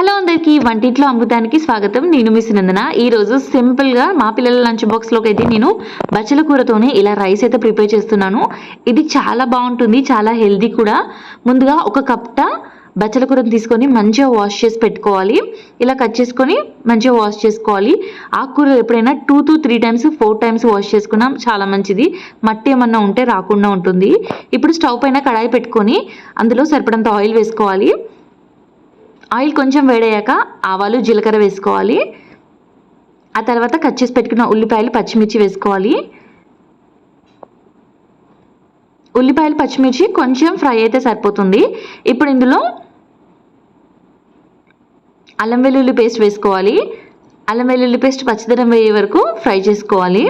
Hello అందరికీ వంటింట్లో అమృతానికి స్వాగతం. నేను మిస్ నందన. ఈరోజు సింపుల్గా మా పిల్లల లంచ్ బాక్స్లోకి అయితే నేను బచ్చల కూరతోనే ఇలా రైస్ అయితే ప్రిపేర్ చేస్తున్నాను. ఇది చాలా బాగుంటుంది చాలా హెల్దీ కూడా. ముందుగా ఒక కప్ట బచ్చల కూరను తీసుకొని మంచిగా వాష్ చేసి పెట్టుకోవాలి. ఇలా కట్ చేసుకొని మంచిగా వాష్ చేసుకోవాలి. ఆకుకూరలు ఎప్పుడైనా two to three times four times wash చేసుకున్నాం చాలా మంచిది. మట్టి ఏమన్నా ఉంటే రాకుండా ఉంటుంది. ఇప్పుడు స్టవ్ పైన కడాయి పెట్టుకొని అందులో సరిపడంత ఆయిల్ వేసుకోవాలి. ఆయిల్ కొంచెం వేడయ్యాక ఆవాలు జీలకర్ర వేసుకోవాలి. ఆ తర్వాత కట్ చేసి పెట్టుకున్న ఉల్లిపాయలు పచ్చిమిర్చి వేసుకోవాలి. ఉల్లిపాయలు పచ్చిమిర్చి కొంచెం ఫ్రై అయితే సరిపోతుంది. ఇప్పుడు ఇందులో అల్లం వెల్లుల్లి పేస్ట్ వేసుకోవాలి. అల్లం వెల్లుల్లి పేస్ట్ పచ్చిదనం వేయే వరకు ఫ్రై చేసుకోవాలి.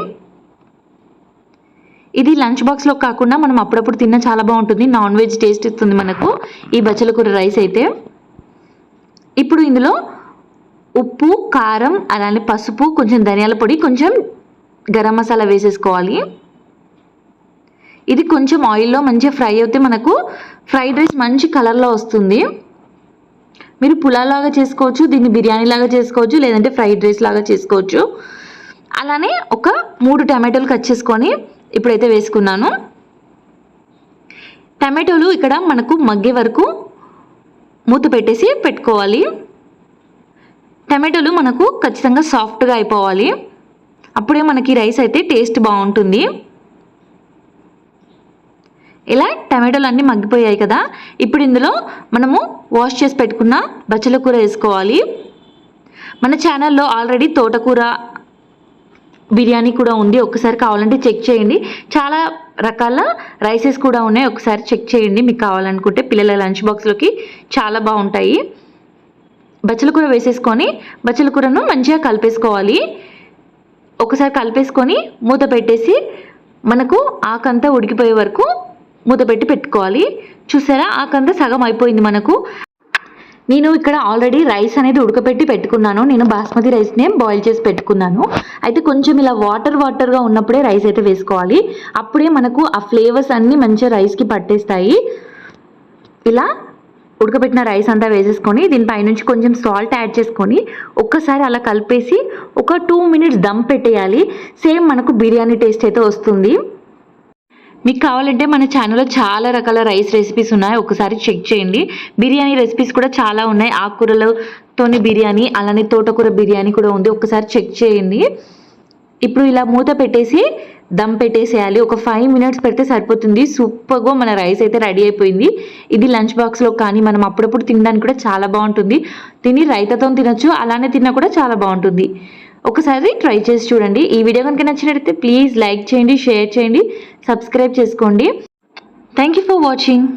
ఇది లంచ్ బాక్స్లో కాకుండా మనం అప్పుడప్పుడు తిన్న చాలా బాగుంటుంది. నాన్ వెజ్ టేస్ట్ ఇస్తుంది మనకు. ఈ బచ్చల కూర రైస్ అయితే. ఇప్పుడు ఇందులో ఉప్పు కారం అలానే పసుపు కొంచెం ధనియాల పొడి కొంచెం గరం మసాలా వేసేసుకోవాలి. ఇది కొంచెం ఆయిల్లో మంచిగా ఫ్రై అయితే మనకు ఫ్రైడ్ రైస్ మంచి కలర్లో వస్తుంది. మీరు పులాలాగా చేసుకోవచ్చు దీన్ని బిర్యానీ లాగా చేసుకోవచ్చు లేదంటే ఫ్రైడ్ రైస్ లాగా చేసుకోవచ్చు. అలానే ఒక మూడు టమాటోలు కట్ చేసుకొని ఇప్పుడైతే వేసుకున్నాను. టమాటోలు ఇక్కడ మనకు మగ్గే వరకు మూత పెట్టేసి పెట్టుకోవాలి. టమాటోలు మనకు ఖచ్చితంగా సాఫ్ట్గా అయిపోవాలి. అప్పుడే మనకి రైస్ అయితే టేస్ట్ బాగుంటుంది. ఇలా టమాటోలు అన్నీ మగ్గిపోయాయి కదా ఇప్పుడు ఇందులో మనము వాష్ చేసి పెట్టుకున్న బచ్చల కూర వేసుకోవాలి. మన ఛానల్లో ఆల్రెడీ తోటకూర బిర్యానీ కూడా ఉంది. ఒకసారి కావాలంటే చెక్ చేయండి. చాలా రకాల రైసెస్ కూడా ఉన్నాయి. ఒకసారి చెక్ చేయండి. మీకు కావాలనుకుంటే పిల్లల లంచ్ బాక్స్లోకి చాలా బాగుంటాయి. బచ్చల కూర వేసేసుకొని బచ్చల కూరను మంచిగా కలిపేసుకోవాలి. ఒకసారి కలిపేసుకొని మూత పెట్టేసి మనకు ఆకంతా ఉడికిపోయే వరకు మూత పెట్టి పెట్టుకోవాలి. చూసారా? ఆకంతా సగం అయిపోయింది మనకు. నేను ఇక్కడ ఆల్రెడీ రైస్ అనేది ఉడకపెట్టి పెట్టుకున్నాను. నేను బాస్మతి రైస్నే బాయిల్ చేసి పెట్టుకున్నాను. అయితే కొంచెం ఇలా వాటర్ వాటర్గా ఉన్నప్పుడే రైస్ అయితే వేసుకోవాలి. అప్పుడే మనకు ఆ ఫ్లేవర్స్ అన్నీ మంచిగా రైస్కి పట్టేస్తాయి. ఇలా ఉడకబెట్టిన రైస్ అంతా వేసేసుకొని దీనిపైనుంచి కొంచెం సాల్ట్ యాడ్ చేసుకొని ఒక్కసారి అలా కలిపేసి ఒక టూ మినిట్స్ దమ్ పెట్టేయాలి. సేమ్ మనకు బిర్యానీ టేస్ట్ అయితే వస్తుంది. మీకు కావాలంటే మన ఛానల్లో చాలా రకాల రైస్ రెసిపీస్ ఉన్నాయి. ఒకసారి చెక్ చేయండి. బిర్యానీ రెసిపీస్ కూడా చాలా ఉన్నాయి. ఆకుకూరలతోని బిర్యానీ అలానే తోటకూర బిర్యానీ కూడా ఉంది. ఒకసారి చెక్ చేయండి. ఇప్పుడు ఇలా మూత పెట్టేసి దమ్ పెట్టేసేయాలి. ఒక ఫైవ్ మినిట్స్ పెడితే సరిపోతుంది. సూపర్గా మన రైస్ అయితే రెడీ అయిపోయింది. ఇది లంచ్ బాక్స్లో కానీ మనం అప్పుడప్పుడు తినడానికి కూడా చాలా బాగుంటుంది. తిని రైతాతో తినొచ్చు అలానే తిన్నా కూడా చాలా బాగుంటుంది. ఒకసారి ట్రై చేసి చూడండి. ఈ వీడియో కనుక నచ్చినట్లయితే ప్లీజ్ లైక్ చేయండి షేర్ చేయండి సబ్స్క్రైబ్ చేసుకోండి. Thank you for watching